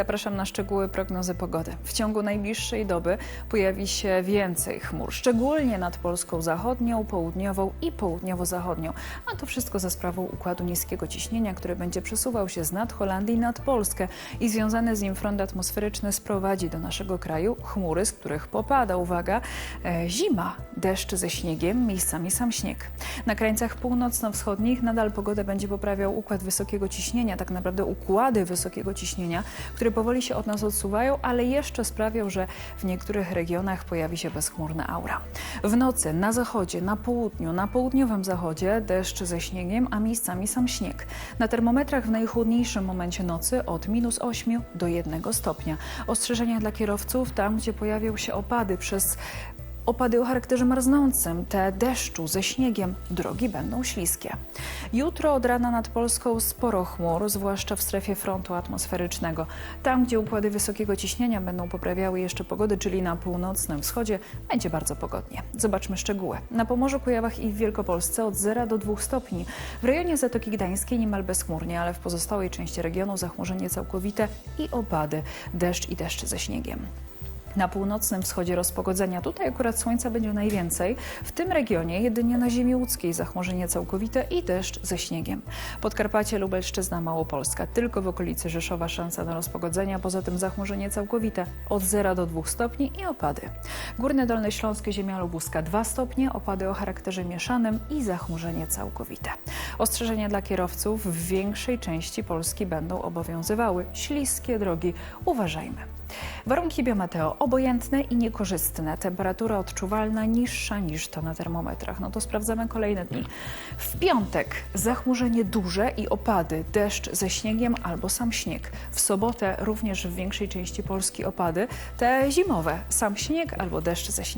Zapraszam na szczegóły prognozy pogody. W ciągu najbliższej doby pojawi się więcej chmur, szczególnie nad Polską zachodnią, południową i południowo-zachodnią. A to wszystko za sprawą układu niskiego ciśnienia, który będzie przesuwał się z nad Holandii nad Polskę i związany z nim front atmosferyczny sprowadzi do naszego kraju chmury, z których popada, uwaga, e, zima, deszcz ze śniegiem, miejscami sam śnieg. Na krańcach północno-wschodnich nadal pogodę będzie poprawiał układ wysokiego ciśnienia, tak naprawdę układy wysokiego ciśnienia, które powoli się od nas odsuwają, ale jeszcze sprawią, że w niektórych regionach pojawi się bezchmurna aura. W nocy na zachodzie, na południu, na południowym zachodzie deszcz ze śniegiem, a miejscami sam śnieg. Na termometrach w najchłodniejszym momencie nocy od minus 8 do 1 stopnia. Ostrzeżenia dla kierowców tam, gdzie pojawią się opady przez Opady o charakterze marznącym, te deszczu ze śniegiem, drogi będą śliskie. Jutro od rana nad Polską sporo chmur, zwłaszcza w strefie frontu atmosferycznego. Tam, gdzie układy wysokiego ciśnienia będą poprawiały jeszcze pogody, czyli na północnym wschodzie, będzie bardzo pogodnie. Zobaczmy szczegóły. Na Pomorzu, Kujawach i w Wielkopolsce od 0 do 2 stopni. W rejonie Zatoki Gdańskiej niemal bezchmurnie, ale w pozostałej części regionu zachmurzenie całkowite i opady, deszcz i deszcz ze śniegiem. Na północnym wschodzie rozpogodzenia tutaj akurat słońca będzie najwięcej. W tym regionie jedynie na ziemi łódzkiej zachmurzenie całkowite i deszcz ze śniegiem. Podkarpacie, Lubelszczyzna, Małopolska. Tylko w okolicy Rzeszowa szansa na rozpogodzenia, poza tym zachmurzenie całkowite od 0 do 2 stopni i opady. Górne Dolne Śląskie, Ziemia Lubuska 2 stopnie, opady o charakterze mieszanym i zachmurzenie całkowite. Ostrzeżenia dla kierowców w większej części Polski będą obowiązywały. Śliskie drogi, uważajmy. Warunki biometeo obojętne i niekorzystne. Temperatura odczuwalna niższa niż to na termometrach. No to sprawdzamy kolejne dni. W piątek zachmurzenie duże i opady, deszcz ze śniegiem albo sam śnieg. W sobotę również w większej części Polski opady, te zimowe, sam śnieg albo deszcz ze śniegiem.